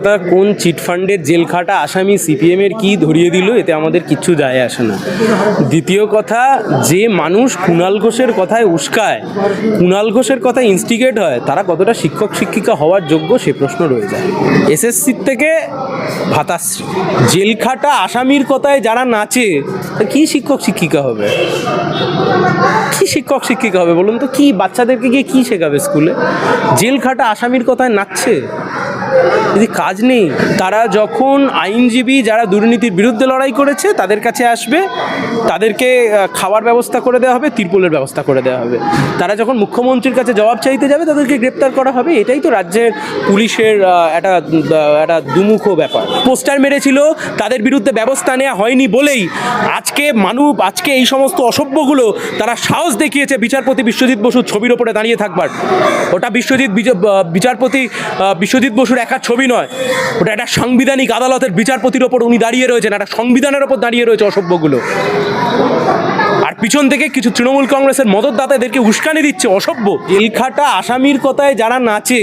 কথা কোন চিটফান্ডের জেল খাটা আসামি সিপিএম এর কি ধরিয়ে দিল? এতে আমাদের কিচ্ছু যায় আসে না। দ্বিতীয় কথা, যে মানুষ কুণাল ঘোষের কথায় উস্কায় কুণাল ঘোষের কথায় ইনস্টিগেট হয়, তারা কতটা শিক্ষক, শিক্ষিকা হওয়ার যোগ্য সে প্রশ্ন রয়ে যায়। এসএসসির থেকে ভাতাশ্রী। জেল খাটা আসামির কথায় যারা নাচে কি শিক্ষক, শিক্ষিকা হবে? কি শিক্ষক, শিক্ষিকা হবে বলুন তো? কি বাচ্চাদেরকে গিয়ে কি শেখাবে স্কুলে? জেল খাটা আসামির কথায় নাচছে? যদি কাজ নেই, তারা যখন আইনজীবী যারা দুর্নীতির বিরুদ্ধে লড়াই করেছে, তাদের কাছে আসবে, তাদেরকে খাওয়ার ব্যবস্থা করে দেওয়া হবে, তিরপলের ব্যবস্থা করে দেওয়া হবে। তারা যখন মুখ্যমন্ত্রীর কাছে জবাব চাইতে যাবে, তাদেরকে গ্রেপ্তার করা হবে। এটাই তো রাজ্যের পুলিশের একটা একটা দুমুখ ব্যাপার। পোস্টার মেরেছিল, তাদের বিরুদ্ধে ব্যবস্থা নেওয়া হয়নি বলেই আজকে মানুষ আজকে এই সমস্ত অসভ্যগুলো, তারা সাহস দেখিয়েছে বিচারপতি বিশ্বজিৎ বসুর ছবির ওপরে দাঁড়িয়ে থাকবার। ওটা বিশ্বজিৎ, বিজ- বিচারপতি বিশ্বজিৎ বসুর একার ছবি নয়। ওটা একটা সাংবিধানিক আদালতের বিচারপতির ওপর উনি দাঁড়িয়ে রয়েছেন, একটা সংবিধানের ওপর দাঁড়িয়ে রয়েছে অসভ্যগুলো। আর পিছন থেকে কিছু তৃণমূল কংগ্রেসের মদতদাতাদেরকে উস্কানি দিচ্ছে, অসভ্য। জেলখাটা আসামির কথায় যারা নাচে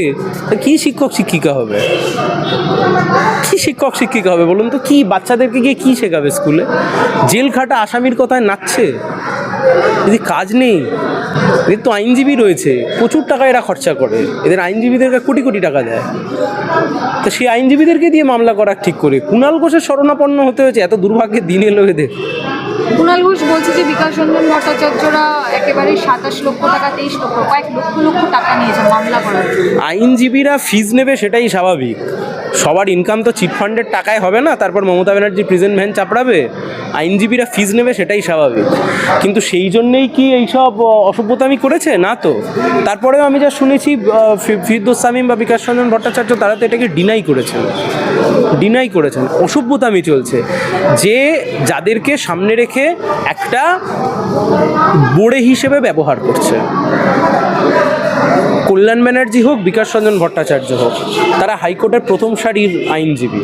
কি শিক্ষক শিক্ষিকা হবে? কি শিক্ষক শিক্ষিকা হবে বলুন তো? কি বাচ্চাদেরকে গিয়ে কি শেখাবে স্কুলে? জেল খাটা আসামির কথায় নাচছে? যদি কাজ নেই এদের তো আইনজীবী রয়েছে প্রচুর টাকা এরা খরচা করে। এদের আইনজীবীদেরকে কোটি কোটি টাকা দেয়। তো সেই আইনজীবীদেরকে দিয়ে মামলা করা ঠিক করে। কুণাল ঘোষের শরণাপন্ন হতে হয়েছে এত দুর্ভাগ্যের দিন এলো এদের। কুণাল ঘোষ বলছে যে বিকাশ রঞ্জন ভট্টাচার্যরা একেবারে সাতাশ লক্ষ টাকা তেইশ লক্ষ কয়েক লক্ষ লক্ষ টাকা নিয়েছে মামলা করার আইনজীবীরা ফিজ নেবে সেটাই স্বাভাবিক। সবার ইনকাম তো চিটফান্ডের টাকায় হবে না তারপর মমতা ব্যানার্জি প্রেজেন্ট ভ্যান চাপড়াবে। আইনজীবীরা ফিজ নেবে সেটাই স্বাভাবিক। কিন্তু সেই জন্যেই কি এইসব অসভ্যতামি করেছে? না তো। তারপরেও আমি যা শুনেছি আহ, ফি- সামিম বা বিকাশ রঞ্জন ভট্টাচার্য তারা তো এটাকে ডিনাই করেছেন। ডিনাই করেছেন। অসভ্যতামি চলছে। যে যাদেরকে সামনে রেখে একটা বোড়ে হিসেবে ব্যবহার করছে। কল্যাণ ব্যানার্জি হোক, বিকাশ রঞ্জন ভট্টাচার্য হোক, তারা হাইকোর্টের প্রথম সারির আইনজীবী।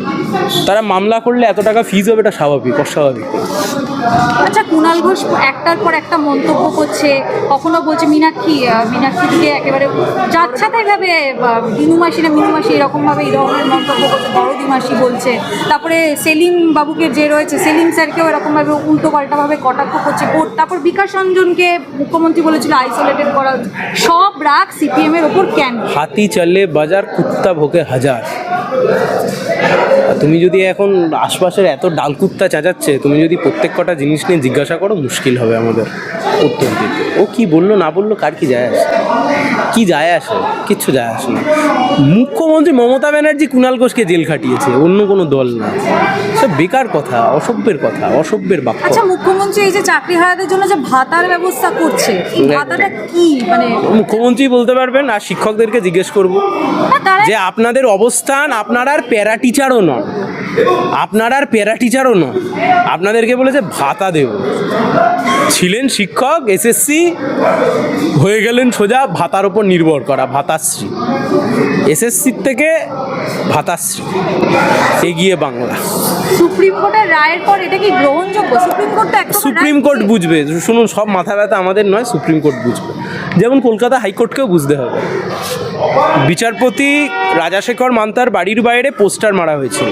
তারা মামলা করলে এত টাকা ফিজ হবে এটা স্বাভাবিক, অস্বাভাবিক। আচ্ছা কুণাল ঘোষ একটার পর একটা মন্তব্য করছে, কখনো বলছে, মীনাক্ষী মীনাক্ষীকে একেবারে যাচ্ছাতে ভাবে দিনু মাসি না মিনু মাসি এরকমভাবে এই ধরনের মন্তব্য করছে দরদি মাসি বলছে। তারপরে সেলিম বাবুকে যে রয়েছে, সেলিম স্যারকেও এরকমভাবে উল্টো পাল্টাভাবে কটাক্ষ করছে তারপর বিকাশ রঞ্জনকে মুখ্যমন্ত্রী বলেছিল, আইসোলেটেড করা, সব রাগ সিপিএমের ওপর কেন? হাতি চলে বাজার, কুত্তা ভোকে হাজার। তুমি যদি এখন আশপাশের এত ডাল কুত্তা চাচাচ্ছে, তুমি যদি প্রত্যেক কটা জিনিস নিয়ে জিজ্ঞাসা করো, মুশকিল হবে আমাদের উত্তর দিতে। ও কি বলল, না বলল, কার কি যায় আসে কি যায় আসে? কিচ্ছু যায় আসে না। মুখ্যমন্ত্রী মমতা ব্যানার্জি কুণাল ঘোষকে জেল খাটিয়েছে অন্য কোনো দল না। সব বেকার কথা অসভ্যের কথা অসভ্যের বাক্য। আচ্ছা মুখ্যমন্ত্রী এই যে চাকরি হারাদের জন্য যে ভাতার ব্যবস্থা করছে এই ভাতাটা কি? মানে মুখ্যমন্ত্রী বলতে পারবেন আর শিক্ষকদেরকে জিজ্ঞেস করব যে আপনাদের অবস্থান আপনার আর প্যারা টিচারও নন আপনার আর প্যারা টিচারও নন আপনাদেরকে বলেছে ভাতা দেব। ছিলেন শিক্ষক এসএসসি হয়ে গেলেন সোজা ভাতার ওপর নির্ভর করা ভাতাশ্রী। এসএসসির থেকে ভাতাশ্রী। এগিয়ে বাংলা। সুপ্রিম কোর্টের রায়ের পর এটা কি গ্রহণযোগ্য? সুপ্রিম কোর্ট সুপ্রিম কোর্ট বুঝবে। শুনুন সব মাথা ব্যথা আমাদের নয় সুপ্রিম কোর্ট বুঝবে। যেমন কলকাতা হাইকোর্টকেও বুঝতে হবে। বিচারপতি রাজাশেখর মান্তার বাড়ির বাইরে পোস্টার মারা হয়েছিল।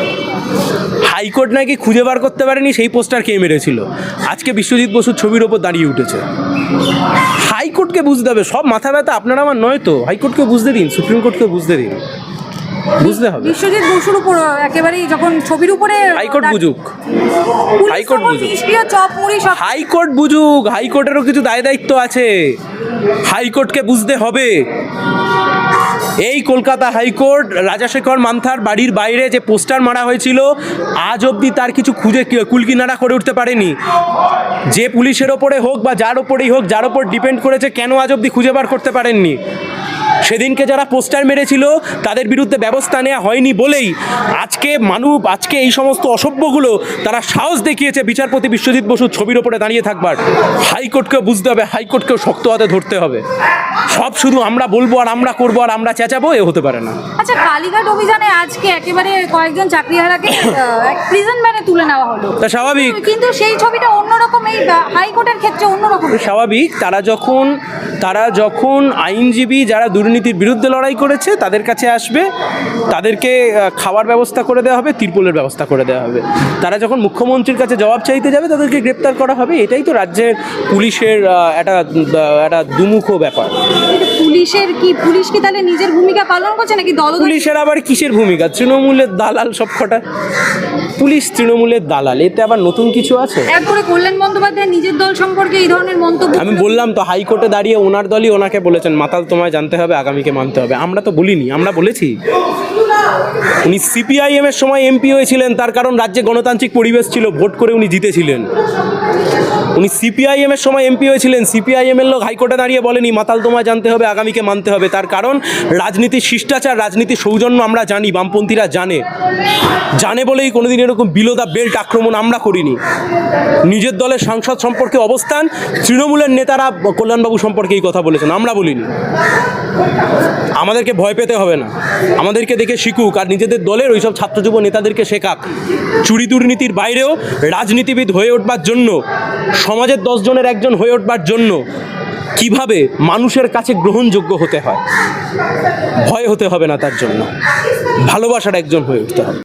হাইকোর্ট নাকি খুঁজে বার করতে পারেনি সেই পোস্টার কে মেরেছিল। আজকে বিশ্বজিৎ বসুর ছবির ওপর দাঁড়িয়ে উঠেছে। হাইকোর্টকে বুঝতে হবে সব মাথা ব্যথা আপনার আমার নয় তো। হাইকোর্টকে বুঝতে দিন সুপ্রিম কোর্টকে বুঝতে দিন। বুঝতে হবে। বিশ্বজিৎ বসুর উপর একেবারেই যখন ছবির উপরে হাইকোর্ট বুঝুক। হাইকোর্ট বুঝুক। হাইকোর্ট বুঝুক হাইকোর্টেরও কিছু দায় দায়িত্ব আছে। হাইকোর্টকে বুঝতে হবে। এই কলকাতা হাইকোর্ট রাজাশেখর মান্থার বাড়ির বাইরে যে পোস্টার মারা হয়েছিল, আজ অবধি তার কিছু খুঁজে কুলকিনারা করে উঠতে পারেনি। যে পুলিশের ওপরে হোক বা যার ওপরেই হোক, যার ওপর ডিপেন্ড করেছে, কেন আজ অব্দি খুঁজে বার করতে পারেননি? সেদিনকে যারা পোস্টার মেরেছিল তাদের বিরুদ্ধে ব্যবস্থা নেওয়া হয়নি বলেই আজকে মানুষ আজকে এই সমস্ত অসভ্যগুলো তারা সাহস দেখিয়েছে বিচারপতি বিশ্বজিৎ বসুর ছবির ওপরে দাঁড়িয়ে থাকবার। হাইকোর্টকেও বুঝতে হবে হাইকোর্টকেও শক্ত হাতে ধরতে হবে। সব শুধু আমরা বলব আর আমরা করব আর আমরা চেঁচাবো এ হতে পারে না। আচ্ছা কালীঘাট অভিযানে আজকে একেবারে কয়েকজন চাকরিহারাকে প্রিজন ম্যানে তুলে নেওয়া হলো। তা স্বাভাবিক। কিন্তু সেই ছবিটা অন্যরকম এই হাইকোর্টের ক্ষেত্রে অন্যরকম। স্বাভাবিক তারা যখন তারা যখন আইনজীবী যারা দুর্নীতির বিরুদ্ধে লড়াই করেছে তাদের কাছে আসবে তাদেরকে খাওয়ার ব্যবস্থা করে দেওয়া হবে তিরপলের ব্যবস্থা করে দেওয়া হবে। তারা যখন মুখ্যমন্ত্রীর কাছে জবাব চাইতে যাবে তাদেরকে গ্রেপ্তার করা হবে। এটাই তো রাজ্যের পুলিশের একটা একটা দুমুখ ব্যাপার। পুলিশের কি পুলিশ কি তাহলে নিজের ভূমিকা পালন করছে নাকি দল পুলিশের আবার কিসের ভূমিকা? তৃণমূলের দালাল সব কটা পুলিশ তৃণমূলের দালাল এতে আবার নতুন কিছু আছে? এরপরে কল্যাণ বন্দ্যোপাধ্যায় নিজের দল সম্পর্কে এই ধরনের মন্তব্য আমি বললাম তো হাইকোর্টে দাঁড়িয়ে ওনার দলই ওনাকে বলেছেন মাতাল তোমায় জানতে হবে। আগামীকে মানতে হবে। আমরা তো বলিনি, আমরা বলেছি। উনি সিপিআইএম এর সময় এমপি হয়েছিলেন, তার কারণ রাজ্যে গণতান্ত্রিক পরিবেশ ছিল, ভোট করে উনি জিতেছিলেন। উনি সিপিআইএম এর সময় এমপি হয়েছিলেন। সিপিআইএম এর লোক হাইকোর্টে দাঁড়িয়ে বলেনি, মাতাল, তোমায় জানতে হবে, আগামীকে মানতে হবে। তার কারণ, রাজনীতির শিষ্টাচার, রাজনীতির সৌজন্য আমরা জানি, বামপন্থীরা জানে। জানে বলেই কোনোদিন এরকম বিলো দ্য বেল্ট আক্রমণ আমরা করিনি। নিজের দলের সাংসদ সম্পর্কে অবস্থান, তৃণমূলের নেতারা কল্যাণবাবু সম্পর্কে এই কথা বলেছেন, আমরা বলিনি। আমাদেরকে ভয় পেতে হবে না। আমাদেরকে দেখে শিখুক, আর নিজেদের দলের ওইসব ছাত্র যুব নেতাদেরকে শেখাক। চুরি দুর্নীতির বাইরেও রাজনীতিবিদ হয়ে উঠবার জন্য সমাজের দশজনের একজন হয়ে উঠবার জন্য কীভাবে মানুষের কাছে গ্রহণযোগ্য হতে হয়? ভয় হতে হবে না তার জন্য। ভালোবাসার একজন হয়ে উঠতে হবে।